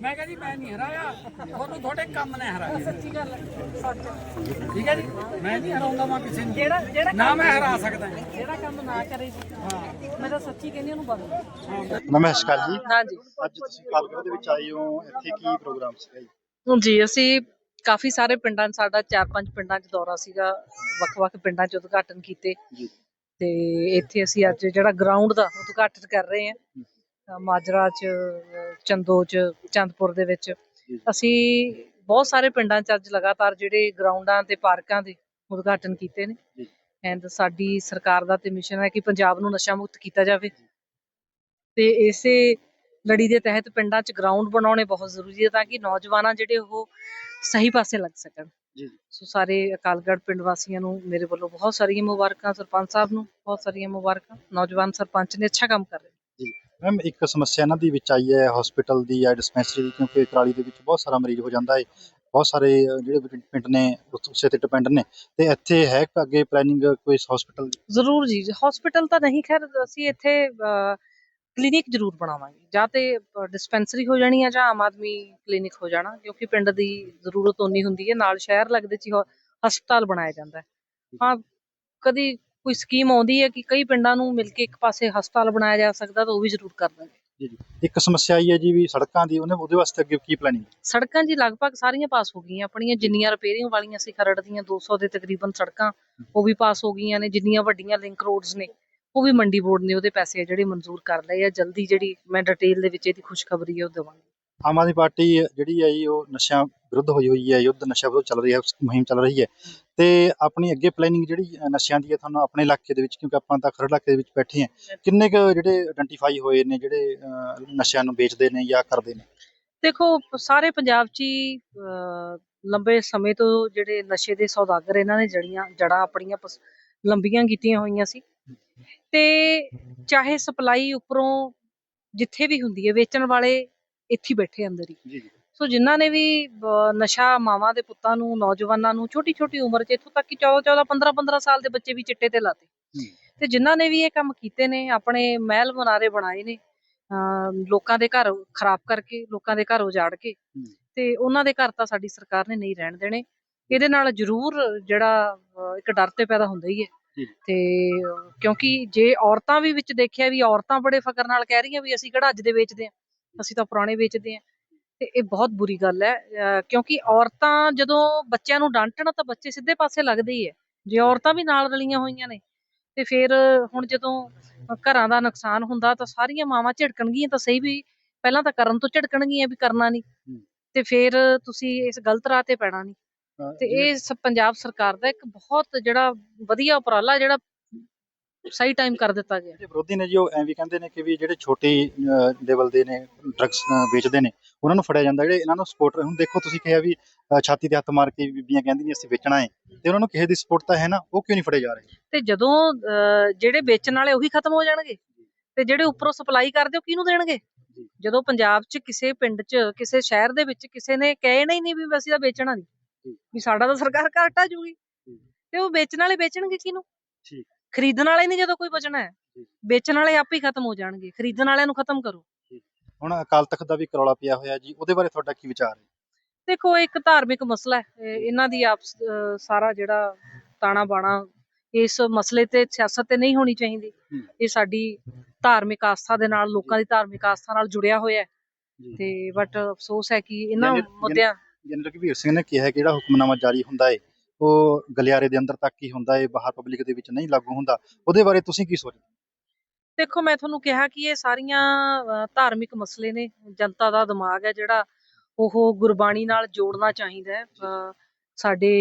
[SPEAKER 5] ਮੈਂ ਕਿਹਾ ਜੀ ਮੈਂ ਨਹੀਂ ਹਰਾਇਆ। ਤੁਹਾਨੂੰ ਤੁਹਾਡੇ ਕੰਮ ਨੇ ਹਰਾਇਆ।
[SPEAKER 3] ਸੱਚੀ ਗੱਲ ਹੈ। ਸੱਚ।
[SPEAKER 5] ਠੀਕ ਹੈ ਜੀ? ਮੈਂ ਨਹੀਂ ਹਰਾਉਂਦਾ ਮੈਂ ਕਿਸੇ ਨੂੰ।
[SPEAKER 3] ਜਿਹੜਾ ਜਿਹੜਾ
[SPEAKER 5] ਨਾ ਮੈਂ ਹਰਾ ਸਕਦਾ।
[SPEAKER 3] ਜਿਹੜਾ ਕੰਮ ਨਾ ਕਰੇ ਜੀ ਮੈਂ ਤਾਂ ਸੱਚੀ ਕਹਿੰਦੀ ਉਹਨੂੰ ਬਦਲੋ
[SPEAKER 9] ਨਮਸਕਾਰ ਜੀ।
[SPEAKER 3] ਹਾਂਜੀ।
[SPEAKER 9] ਅੱਜ ਤੁਸੀਂ ਕਾਲਗੜ ਦੇ ਵਿੱਚ ਆਏ ਹੋ। ਇੱਥੇ ਕੀ ਪ੍ਰੋਗਰਾਮ ਸੀਗਾ ਜੀ?
[SPEAKER 3] ਜੀ ਅਸੀਂ ਕਾਫੀ ਸਾਰੇ ਪਿੰਡਾਂ 'ਚ ਸਾਡਾ 4-5 ਪਿੰਡਾਂ 'ਚ ਦੌਰਾ ਸੀਗਾ ਵੱਖ-ਵੱਖ ਪਿੰਡਾਂ 'ਚ ਉਦਘਾਟਨ ਕੀਤੇ।
[SPEAKER 9] ਜੀ।
[SPEAKER 3] ਤੇ ਇੱਥੇ ਅਸੀਂ ਅੱਜ ਜਿਹੜਾ ਗਰਾਊਂਡ ਦਾ ਉਦਘਾਟਨ ਕਰ ਰਹੇ ਹਾਂ ਮਾਜਰਾ 'ਚ ਚੰਦੋ 'ਚ ਚੰਦਪੁਰ ਦੇ ਵਿੱਚ। ਅਸੀਂ ਬਹੁਤ ਸਾਰੇ ਪਿੰਡਾਂ 'ਚ ਅੱਜ ਲਗਾਤਾਰ ਜਿਹੜੇ ਗਰਾਊਂਡਾਂ ਤੇ ਪਾਰਕਾਂ ਦੇ ਉਦਘਾਟਨ ਕੀਤੇ ਨੇ।
[SPEAKER 9] ਜੀ।
[SPEAKER 3] ਐਂਡ ਸਾਡੀ ਸਰਕਾਰ ਦਾ ਤੇ ਮਿਸ਼ਨ ਹੈ ਕਿ ਪੰਜਾਬ ਨੂੰ ਨਸ਼ਾ ਮੁਕਤ ਕੀਤਾ ਜਾਵੇ। ਤੇ ਇਸੇ ਲੜੀ ਦੇ ਤਹਿਤ ਪਿੰਡਾਂ 'ਚ ਗਰਾਊਂਡ ਬਣਾਉਣੇ ਬਹੁਤ ਜ਼ਰੂਰੀ ਹੈ ਤਾਂ ਕਿ ਨੌਜਵਾਨਾਂ ਜਿਹੜੇ ਉਹ ਸਹੀ ਪਾਸੇ ਲੱਗ ਸਕਣ।
[SPEAKER 9] ਜੀ
[SPEAKER 3] ਸੋ ਸਾਰੇ ਅਕਾਲਗੜ੍ਹ ਪਿੰਡ ਵਾਸੀਆਂ ਨੂੰ ਮੇਰੇ ਵੱਲੋਂ ਬਹੁਤ ਸਾਰੀਆਂ ਮੁਬਾਰਕਾਂ ਸਰਪੰਚ ਸਾਹਿਬ ਨੂੰ ਬਹੁਤ ਸਾਰੀਆਂ ਮੁਬਾਰਕਾਂ ਨੌਜਵਾਨ ਸਰਪੰਚ ਨੇ ਅੱਛਾ ਕੰਮ ਕਰ ਰਹੇ।
[SPEAKER 9] ਜੀ। ਮੈਮ ਇੱਕ ਸਮੱਸਿਆ ਇਹਨਾਂ ਦੀ ਵਿੱਚ ਆਈ ਹੈ ਹਸਪੀਟਲ ਦੀ ਜਾਂ ਡਿਸਪੈਂਸਰੀ ਦੀ ਕਿਉਂਕਿ ਕਰਾਲੀ ਦੇ ਵਿੱਚ ਬਹੁਤ ਸਾਰਾ ਮਰੀਜ਼ ਹੋ ਜਾਂਦਾ ਹੈ ਬਹੁਤ ਸਾਰੇ ਜਿਹੜੇ ਪਿੰਡ- ਨੇ ਉਸ- ਤੇ ਡਿਪੈਂਡ ਨੇ। ਤੇ ਇੱਥੇ ਹੈ ਅੱਗੇ ਪਲੈਨਿੰਗ ਕੋਈ ਹਸਪੀਟਲ
[SPEAKER 3] ਜ਼ਰੂਰ ਜੀ ਹਸਪੀਟਲ ਤਾਂ ਨਹੀਂ ਖੈਰ ਅਸੀਂ ਇੱਥੇ ਕਲੀਨਿਕ ਜ਼ਰੂਰ ਬਣਾਵਾਂਗੇ ਜਾਂ ਤੇ ਡਿਸਪੈਂਸਰੀ ਹੋ ਜਾਣੀ ਹੈ ਜਾਂ ਆਮ ਆਦਮੀ ਕਲੀਨਿਕ ਹੋ ਜਾਣਾ ਕਿਉਂਕਿ ਪਿੰਡ ਦੀ ਜ਼ਰੂਰਤ ਉਨੀ ਹੁੰਦੀ ਹੈ ਨਾਲ ਸ਼ਹਿਰ ਲੱਗਦੇ ਚ ਹਸਪਤਾਲ ਬਣਾਇਆ ਜਾਂਦਾ ਹੈ। ਹਾਂ ਕਦੀ ਕੋਈ ਸਕੀਮ ਆਉਂਦੀ ਹੈ ਕਿ ਕਈ ਪਿੰਡਾਂ ਨੂੰ ਮਿਲ ਕੇ ਇੱਕ ਪਾਸੇ ਹਸਪਤਾਲ ਬਣਾਇਆ ਜਾ ਸਕਦਾ ਤਾਂ ਉਹ ਵੀ ਜ਼ਰੂਰ ਕਰ ਦਾਂਗੇ।
[SPEAKER 9] ਜੀ ਜੀ। ਇੱਕ ਸਮੱਸਿਆ ਆਈ ਹੈ ਜੀ ਵੀ ਸੜਕਾਂ ਦੀ ਉਹਨੇ ਉਹਦੇ ਵਾਸਤੇ ਅੱਗੇ ਕੀ ਪਲੈਨਿੰਗ
[SPEAKER 3] ਸੜਕਾਂ ਜੀ ਲਗਭਗ ਸਾਰੀਆਂ ਪਾਸ ਹੋ ਗਈਆਂ ਆਪਣੀਆਂ ਜਿੰਨੀਆਂ ਰਿਪੇਅਰਿੰਗ ਵਾਲੀਆਂ ਸੀ ਖਰੜ ਦੀਆਂ 200 ਦੇ ਤਕਰੀਬਨ ਸੜਕਾਂ ਉਹ ਵੀ ਪਾਸ ਹੋ ਗਈਆਂ ਨੇ ਜਿੰਨੀਆਂ ਵੱਡੀਆਂ ਲਿੰਕ ਰੋਡਸ ਨੇ। ਉਹ ਵੀ ਮੰਡੀ ਬੋਰਡ ਨੇ ਉਹਦੇ ਪੈਸੇ ਜਿਹੜੇ ਮਨਜ਼ੂਰ ਕਰ ਲਏ ਆ। ਜਲਦੀ ਜਿਹੜੀ ਮੈਂ ਡਿਟੇਲ ਦੇ ਵਿੱਚ ਇਹਦੀ ਖੁਸ਼ਖਬਰੀ ਹੈ ਉਹ ਦੇਵਾਂਗੀ।
[SPEAKER 9] ਆਮ ਆਦਮੀ ਪਾਰਟੀ ਜਿਹੜੀ ਹੈ ਜੀ ਉਹ ਨਸ਼ਿਆਂ ਵਿਰੁੱਧ ਹੋਈ ਹੋਈ ਹੈ ਯੁੱਧ ਨਸ਼ਾ ਵਿਰੁੱਧ ਚੱਲ ਰਹੀ ਹੈ ਮੁਹਿੰਮ ਚੱਲ ਰਹੀ ਹੈ ਤੇ ਆਪਣੀ ਅੱਗੇ ਪਲੈਨਿੰਗ ਜਿਹੜੀ ਨਸ਼ਿਆਂ ਦੀ ਹੈ ਤੁਹਾਨੂੰ ਆਪਣੇ ਇਲਾਕੇ ਦੇ ਵਿੱਚ ਕਿਉਂਕਿ ਆਪਾਂ ਤਾਂ ਖਰੜ ਇਲਾਕੇ ਦੇ ਵਿੱਚ ਬੈਠੇ ਹਾਂ ਕਿੰਨੇ ਕੁ ਜਿਹੜੇ ਆਇਡੈਂਟੀਫਾਈ ਹੋਏ ਨੇ ਜਿਹੜੇ ਨਸ਼ਿਆਂ ਨੂੰ ਵੇਚਦੇ ਨੇ ਜਾਂ ਕਰਦੇ ਨੇ?
[SPEAKER 3] ਦੇਖੋ ਸਾਰੇ ਪੰਜਾਬ 'ਚ ਹੀ ਲੰਬੇ ਸਮੇਂ ਤੋਂ ਜਿਹੜੇ ਨਸ਼ੇ ਦੇ ਸੌਦਾਗਰ ਇਹਨਾਂ ਨੇ ਜੜੀਆਂ ਜੜਾਂ ਆਪਣੀਆਂ ਲੰਬੀਆਂ ਕੀਤੀਆਂ ਹੋਈਆਂ ਸੀ। ਤੇ ਚਾਹੇ ਸਪਲਾਈ ਉੱਪਰੋਂ ਜਿੱਥੇ ਵੀ ਹੁੰਦੀ ਹੈ ਵੇਚਣ ਵਾਲੇ ਇੱਥੇ ਬੈਠੇ ਅੰਦਰ ਹੀ।
[SPEAKER 9] ਜੀ
[SPEAKER 3] ਸੋ ਜਿਨ੍ਹਾਂ ਨੇ ਵੀ ਨਸ਼ਾ ਮਾਵਾਂ ਦੇ ਪੁੱਤਾਂ ਨੂੰ ਨੌਜਵਾਨਾਂ ਨੂੰ ਛੋਟੀ ਛੋਟੀ ਉਮਰ 'ਚ ਇੱਥੋਂ ਤੱਕ ਕਿ 14 14 15 15 ਸਾਲ ਦੇ ਬੱਚੇ ਵੀ ਚਿੱਟੇ ਤੇ ਲਾਤੇ। ਤੇ ਜਿਨ੍ਹਾਂ ਨੇ ਵੀ ਇਹ ਕੰਮ ਕੀਤੇ ਨੇ ਆਪਣੇ ਮਹਿਲ ਮਨਾਰੇ ਬਣਾਏ ਨੇ ਅਹ, ਲੋਕਾਂ ਦੇ ਘਰ ਖਰਾਬ ਕਰਕੇ ਲੋਕਾਂ ਦੇ ਘਰ ਉਜਾੜ ਕੇ ਤੇ ਉਹਨਾਂ ਦੇ ਘਰ ਤਾਂ ਸਾਡੀ ਸਰਕਾਰ ਨੇ ਨਹੀਂ ਰਹਿਣ ਦੇਣੇ। ਇਹਦੇ ਨਾਲ ਜ਼ਰੂਰ ਜਿਹੜਾ ਇੱਕ ਡਰ ਤੇ ਪੈਦਾ ਹੁੰਦਾ ਹੀ ਹੈ। ਤੇ ਕਿਉਂਕਿ ਜੇ ਔਰਤਾਂ ਵੀ ਵਿੱਚ ਦੇਖਿਆ ਵੀ ਔਰਤਾਂ ਬੜੇ ਫਕਰ ਨਾਲ ਕਹਿ ਰਹੀਆਂ ਵੀ ਅਸੀਂ ਕਿਹੜਾ ਅੱਜ ਦੇ ਵੇਚਦੇ ਆ ਅਸੀਂ ਤਾਂ ਪੁਰਾਣੇ ਵੇਚਦੇ ਆ ਤੇ ਇਹ ਬਹੁਤ ਬੁਰੀ ਗੱਲ ਹੈ ਕਿਉਂਕਿ ਔਰਤਾਂ ਜਦੋਂ ਬੱਚਿਆਂ ਨੂੰ ਡਾਂਟਣ ਤਾਂ ਬੱਚੇ ਸਿੱਧੇ ਪਾਸੇ ਲੱਗਦੇ ਹੀ ਹੈ ਜੇ ਔਰਤਾਂ ਵੀ ਨਾਲ ਰਲੀਆਂ ਹੋਈਆਂ ਨੇ ਤੇ ਫਿਰ ਹੁਣ ਜਦੋਂ ਘਰਾਂ ਦਾ ਨੁਕਸਾਨ ਹੁੰਦਾ ਤਾਂ ਸਾਰੀਆਂ ਮਾਵਾਂ ਝਿੜਕਣਗੀਆਂ ਤਾਂ ਸਹੀ ਵੀ ਪਹਿਲਾਂ ਤਾਂ ਕਰਨ ਤੋਂ ਝਿੜਕਣਗੀਆਂ ਵੀ ਕਰਨਾ ਨਹੀਂ। ਤੇ ਫਿਰ ਤੁਸੀਂ ਇਸ ਗਲਤ ਰਾਹ ਤੇ ਪੈਣਾ ਨਹੀਂ। ਤੇ ਇਹ ਸ- ਪੰਜਾਬ ਸਰਕਾਰ ਦਾ ਇੱਕ ਬਹੁਤ ਜਿਹੜਾ ਵਧੀਆ ਉਪਰਾਲਾ ਜਿਹੜਾ ਸਹੀ ਟਾਈਮ ਕਰ ਦਿੱਤਾ ਗਿਆ।
[SPEAKER 9] ਜਿਹੜੇ ਵਿਰੋਧੀ ਨੇ ਜੀ ਉਹ ਐਂ ਵੀ ਕਹਿੰਦੇ ਨੇ ਕਿ ਵੀ ਜਿਹੜੇ ਛੋਟੇ ਲੈਵਲ ਦੇ ਨੇ ਡਰੱਗਸ ਵੇਚਦੇ ਨੇ ਉਹਨਾਂ ਨੂੰ ਫੜਿਆ ਜਾਂਦਾ। ਜਿਹੜੇ ਇਹਨਾਂ ਨੂੰ ਸਪੋਰਟ ਹੁਣ ਦੇਖੋ ਤੁਸੀਂ ਕਿਹਾ ਵੀ ਅ, ਛਾਤੀ ਤੇ ਹੱਥ ਮਾਰ ਕੇ ਬੀਬੀਆਂ ਕਹਿੰਦੀਆਂ ਅਸੀਂ ਵੇਚਣਾ ਹੈ ਤੇ ਉਹਨਾਂ ਨੂੰ ਕਿਸੇ ਦੀ ਸਪੋਰਟ ਤਾਂ ਹੈ ਨਾ ਉਹ ਕਿਉਂ ਨਹੀਂ ਫੜੇ ਜਾ ਰਹੇ?
[SPEAKER 3] ਤੇ ਜਦੋਂ ਅਹ, ਜਿਹੜੇ ਵੇਚਣ ਵਾਲੇ ਉਹੀ ਖਤਮ ਹੋ ਜਾਣਗੇ? ਤੇ ਜਿਹੜੇ ਉੱਪਰੋਂ ਸਪਲਾਈ ਕਰਦੇ ਉਹ ਕਿਹਨੂੰ ਦੇਣਗੇ? ਜਦੋਂ ਪੰਜਾਬ 'ਚ ਕਿਸੇ ਪਿੰਡ 'ਚ ਕਿਸੇ ਸ਼ਹਿਰ ਦੇ ਵਿੱਚ ਕਿਸੇ ਨੇ ਕਹਿਣਾ ਹੀ ਨਹੀਂ ਵੀ ਅਸੀਂ ਤਾਂ ਵੇਚਣਾ ਨਹੀਂ। ਵੀ ਸਾਡਾ ਤਾਂ ਸਰਕਾਰ ਘਾਟਾ ਜੂਗੀ। ਤੇ ਉਹ ਵੇਚਣ ਵਾਲੇ ਵੇਚਣਗੇ ਕਿਹਨੂੰ?
[SPEAKER 9] ਠੀਕ।
[SPEAKER 3] ਖਰੀਦਣ ਵਾਲੇ ਨਹੀਂ ਜਦੋਂ ਕੋਈ ਬਚਣਾ ਹੈ। ਵੇਚਣ ਵਾਲੇ ਆਪੇ ਹੀ ਖਤਮ ਹੋ ਜਾਣਗੇ। ਖਰੀਦਣ ਵਾਲਿਆਂ ਨੂੰ ਖਤਮ ਕਰੋ।
[SPEAKER 9] ਹੁਣ ਅਕਾਲ ਤਖਤ ਦਾ ਵੀ ਕਰੌਲਾ ਪਿਆ ਹੋਇਆ ਜੀ। ਉਹਦੇ ਬਾਰੇ ਤੁਹਾਡਾ ਕੀ ਵਿਚਾਰ ਹੈ?
[SPEAKER 3] ਦੇਖੋ ਇੱਕ ਧਾਰਮਿਕ ਮਸਲਾ ਹੈ। ਇਹ- ਇਹਨਾਂ ਦੀ ਆਪਸ ਅਹ, ਸਾਰਾ ਜਿਹੜਾ ਤਾਣਾ ਬਾਣਾ ਇਸ ਮਸਲੇ ਤੇ ਸਿਆਸਤ ਤੇ ਨਹੀਂ ਹੋਣੀ ਚਾਹੀਦੀ। ਇਹ ਸਾਡੀ ਧਾਰਮਿਕ ਆਸਥਾ ਦੇ ਨਾਲ ਲੋਕਾਂ ਦੀ ਧਾਰਮਿਕ ਆਸਥਾ ਨਾਲ ਜੁੜਿਆ ਹੋਇਆ ਹੈ। ਤੇ ਬਟ ਅਫਸੋਸ ਹੈ ਕਿ ਇਹਨਾਂ ਮੁੱਦਿਆਂ
[SPEAKER 9] ਜਨਰਲ ਕਬੀਰ ਸਿੰਘ ਨੇ ਕਿਹਾ ਕਿ ਜਿਹੜਾ ਹੁਕਮਨਾਮਾ ਜਾਰੀ ਹੁੰਦਾ ਹੈ ਉਹ ਗਲਿਆਰੇ ਦੇ ਅੰਦਰ ਤੱਕ ਹੀ ਹੁੰਦਾ ਹੈ ਬਾਹਰ ਪਬਲਿਕ ਦੇ ਵਿੱਚ ਨਹੀਂ ਲਾਗੂ ਹੁੰਦਾ। ਉਹਦੇ ਬਾਰੇ ਤੁਸੀਂ ਕੀ ਸੋਚਦੇ?
[SPEAKER 3] ਦੇਖੋ, ਮੈਂ ਤੁਹਾਨੂੰ ਕਿਹਾ ਕਿ ਇਹ ਸਾਰੀਆਂ ਧਾਰਮਿਕ ਮਸਲੇ ਨੇ। ਜਨਤਾ ਦਾ ਦਿਮਾਗ ਹੈ ਜਿਹੜਾ, ਉਹ ਗੁਰਬਾਣੀ ਨਾਲ ਜੋੜਨਾ ਚਾਹੀਦਾ ਹੈ। ਸਾਡੇ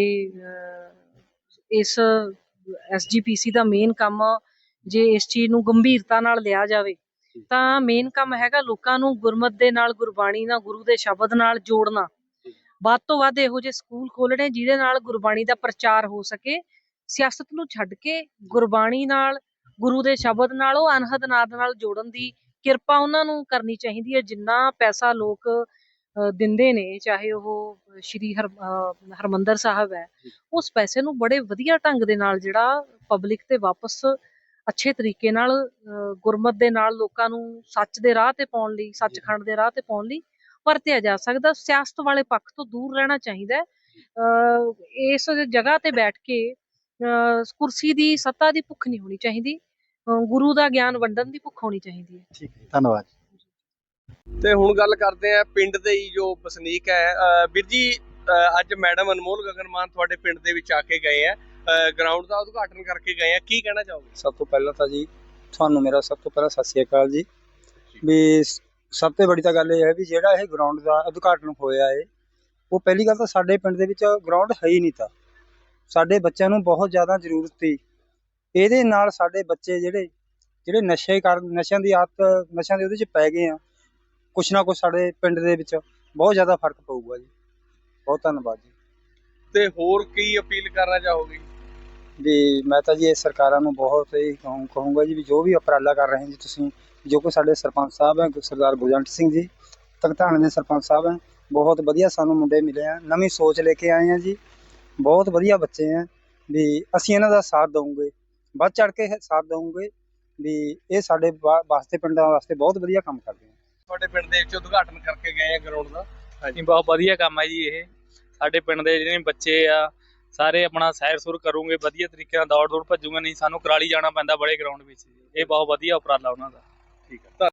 [SPEAKER 3] ਇਸ ਐਸਜੀਪੀਸੀ ਦਾ ਮੇਨ ਕੰਮ ਜੇ ਇਸ ਚੀਜ਼ ਨੂੰ ਗੰਭੀਰਤਾ ਨਾਲ ਲਿਆ ਜਾਵੇ, ਤਾਂ ਮੇਨ ਕੰਮ ਹੈਗਾ ਲੋਕਾਂ ਨੂੰ ਗੁਰਮਤ ਦੇ ਨਾਲ, ਗੁਰਬਾਣੀ ਨਾਲ, ਗੁਰੂ ਦੇ ਸ਼ਬਦ ਨਾਲ ਜੋੜਨਾ। ਵੱਧ ਤੋਂ ਵੱਧ ਇਹੋ ਜਿਹੇ ਸਕੂਲ ਖੋਲਣੇ ਜਿਹਦੇ ਨਾਲ ਗੁਰਬਾਣੀ ਦਾ ਪ੍ਰਚਾਰ ਹੋ ਸਕੇ ਸਿਆਸਤ ਨੂੰ ਛੱਡ ਕੇ ਗੁਰਬਾਣੀ ਨਾਲ ਗੁਰੂ ਦੇ ਸ਼ਬਦ ਨਾਲ ਉਹ ਅਨਹਦ ਨਾਦ ਨਾਲ ਜੋੜਨ ਦੀ ਕਿਰਪਾ ਉਹਨਾਂ ਨੂੰ ਕਰਨੀ ਚਾਹੀਦੀ ਹੈ ਜਿੰਨਾ ਪੈਸਾ ਲੋਕ ਦਿੰਦੇ ਨੇ ਚਾਹੇ ਉਹ ਸ਼੍ਰੀ ਹਰ ਅ, ਹਰਮੰਦਰ ਸਾਹਿਬ ਹੈ ਉਸ ਪੈਸੇ ਨੂੰ ਬੜੇ ਵਧੀਆ ਢੰਗ ਦੇ ਨਾਲ ਜਿਹੜਾ ਪਬਲਿਕ ਤੇ ਵਾਪਸ ਅੱਛੇ ਤਰੀਕੇ ਨਾਲ ਗੁਰਮਤ ਦੇ ਨਾਲ ਲੋਕਾਂ ਨੂੰ ਸੱਚ ਦੇ ਰਾਹ ਤੇ ਪਾਉਣ ਲਈ ਸੱਚਖੰਡ ਦੇ ਰਾਹ ਤੇ ਪਾਉਣ ਲਈ ਵਰਤਿਆ ਜਾ ਸਕਦਾ ਸਿਆਸਤ ਵਾਲੇ ਪੱਖ ਤੋਂ ਦੂਰ ਰਹਿਣਾ ਚਾਹੀਦਾ ਹੈ। ਅ, ਇਸ ਜਗ੍ਹਾ ਤੇ ਬੈਠ ਕੇ ਅ, ਕੁਰਸੀ ਦੀ ਸੱਤਾ ਦੀ ਭੁੱਖ ਨਹੀਂ ਹੋਣੀ ਚਾਹੀਦੀ ਗੁਰੂ ਦਾ ਗਿਆਨ ਵੰਡਣ ਦੀ ਭੁੱਖ ਹੋਣੀ ਚਾਹੀਦੀ ਹੈ।
[SPEAKER 9] ਠੀਕ ਹੈ ਧੰਨਵਾਦ।
[SPEAKER 1] ਤੇ ਹੁਣ ਗੱਲ ਕਰਦੇ ਆ ਪਿੰਡ ਦੇ ਹੀ ਜੋ ਵਸਨੀਕ ਹੈ। ਵੀਰ ਜੀ ਅੱਜ ਮੈਡਮ ਅਨਮੋਲ ਗਗਨਮਾਨ ਤੁਹਾਡੇ ਪਿੰਡ ਦੇ ਵਿੱਚ ਆ ਕੇ ਗਏ ਆ ਗਰਾਊਂਡ ਦਾ ਉਦਘਾਟਨ ਕਰਕੇ ਗਏ ਆ ਕੀ ਕਹਿਣਾ ਚਾਹੋਗੇ?
[SPEAKER 10] ਸਭ ਤੋਂ ਪਹਿਲਾਂ ਤਾਂ ਜੀ ਤੁਹਾਨੂੰ ਮੇਰਾ ਸਭ ਤੋਂ ਪਹਿਲਾਂ ਸਤਿ ਸ਼੍ਰੀ ਅਕਾਲ ਜੀ। ਵੀ ਸਭ ਤੋਂ ਬੜੀ ਤਾਂ ਗੱਲ ਇਹ ਹੈ ਵੀ ਜਿਹੜਾ ਇਹ ਗਰਾਊਂਡ ਦਾ ਉਦਘਾਟਨ ਹੋਇਆ ਹੈ ਉਹ ਪਹਿਲੀ ਗੱਲ ਤਾਂ ਸਾਡੇ ਪਿੰਡ ਦੇ ਵਿੱਚ ਗਰਾਊਂਡ ਹੈ ਹੀ ਨਹੀਂ ਤਾਂ। ਸਾਡੇ ਬੱਚਿਆਂ ਨੂੰ ਬਹੁਤ ਜ਼ਿਆਦਾ ਜ਼ਰੂਰਤ ਸੀ। ਇਹਦੇ ਨਾਲ ਸਾਡੇ ਬੱਚੇ ਜਿਹੜੇ ਜਿਹੜੇ ਨਸ਼ੇ ਕਰ ਨਸ਼ਿਆਂ ਦੀ ਆਦਤ ਨਸ਼ਿਆਂ ਦੇ ਉਹਦੇ ਚ ਪੈ ਗਏ ਆ। ਕੁਛ ਨਾ ਕੁਛ ਸਾਡੇ ਪਿੰਡ ਦੇ ਵਿੱਚ ਬਹੁਤ ਜ਼ਿਆਦਾ ਫ਼ਰਕ ਪਊਗਾ ਜੀ। ਬਹੁਤ ਧੰਨਵਾਦ ਜੀ।
[SPEAKER 1] ਤੇ ਹੋਰ ਕੀ ਅਪੀਲ ਕਰਨਾ ਚਾਹੋਗੇ?
[SPEAKER 10] ਵੀ ਮੈਂ ਤਾਂ ਜੀ ਇਹ ਸਰਕਾਰਾਂ ਨੂੰ ਬਹੁਤ ਹੀ ਕਹੂੰ ਕਹੂੰਗਾ ਜੀ ਵੀ ਜੋ ਵੀ ਉਪਰਾਲਾ ਕਰ ਰਹੇ ਜੀ ਤੁਸੀਂ ਜੋ ਕਿ ਸਾਡੇ ਸਰਪੰਚ ਸਾਹਿਬ ਹੈ ਸਰਦਾਰ ਗੁਰਜੰਟ ਸਿੰਘ ਜੀ ਤਖਤਾਣੇ ਦੇ ਸਰਪੰਚ ਸਾਹਿਬ ਹੈ। ਬਹੁਤ ਵਧੀਆ ਸਾਨੂੰ ਮੁੰਡੇ ਮਿਲੇ ਆ। ਨਵੀਂ ਸੋਚ ਲੈ ਕੇ ਆਏ ਆ ਜੀ। ਬਹੁਤ ਵਧੀਆ ਬੱਚੇ ਆ ਵੀ ਅਸੀਂ ਇਹਨਾਂ ਦਾ ਸਾਥ ਦਵਾਂਗੇ ਵੱਧ ਚੜ ਕੇ ਸਾਥ ਦਵਾਂਗੇ ਵੀ ਇਹ ਸਾਡੇ ਵਾ- ਵਾਸਤੇ ਪਿੰਡਾਂ ਵਾਸਤੇ ਬਹੁਤ ਵਧੀਆ ਕੰਮ ਕਰਦੇ ਆ।
[SPEAKER 1] ਤੁਹਾਡੇ ਪਿੰਡ ਦੇ ਵਿੱਚ ਉਦਘਾਟਨ ਕਰਕੇ ਗਏ ਆ ਗਰਾਊਂਡ ਦਾ?
[SPEAKER 11] ਨਹੀਂ ਬਹੁਤ ਵਧੀਆ ਕੰਮ ਹੈ ਜੀ ਇਹ। ਸਾਡੇ ਪਿੰਡ ਦੇ ਜਿਹੜੇ ਬੱਚੇ ਆ ਸਾਰੇ ਆਪਣਾ ਸੈਰ ਸੁਰ ਕਰੂਗੇ ਵਧੀਆ ਤਰੀਕੇ ਨਾਲ ਦੌੜ ਦੌੜ ਭੱਜੂਗੇ ਨਹੀਂ ਸਾਨੂੰ ਕਰਾਲੀ ਜਾਣਾ ਪੈਂਦਾ ਬੜੇ ਗਰਾਊਂਡ ਵਿੱਚ। ਇਹ ਬਹੁਤ ਵਧੀਆ ਉਪਰਾਲਾ ਉਹਨਾਂ ਦਾ।
[SPEAKER 1] ਠੀਕ ਹੈ